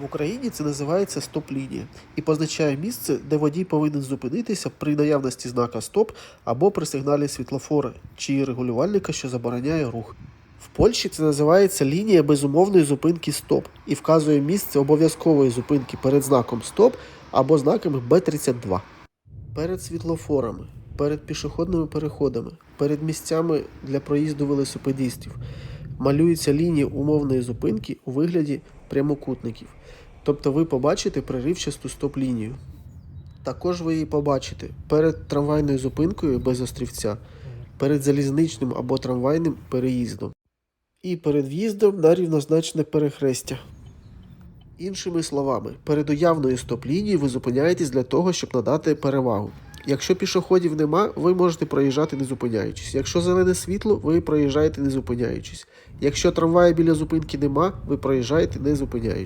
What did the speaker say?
В Україні це називається стоп-лінія і позначає місце, де водій повинен зупинитися при наявності знака стоп або при сигналі світлофора чи регулювальника, що забороняє рух. В Польщі це називається лінія безумовної зупинки стоп і вказує місце обов'язкової зупинки перед знаком стоп або знаками Б32. Перед світлофорами, перед пішохідними переходами, перед місцями для проїзду велосипедистів малюється лінія умовної зупинки у вигляді прямокутників. Тобто ви побачите приривчасту стоп-лінію. Також ви її побачите перед трамвайною зупинкою без острівця, перед залізничним або трамвайним переїздом і перед в'їздом на рівнозначне перехрестя. Іншими словами, перед уявною стоп-лінією ви зупиняєтесь для того, щоб надати перевагу. Якщо пішоходів нема, ви можете проїжджати не зупиняючись. Якщо зелене світло, ви проїжджаєте не зупиняючись. Якщо трамвая біля зупинки нема, ви проїжджаєте не зупиняючись.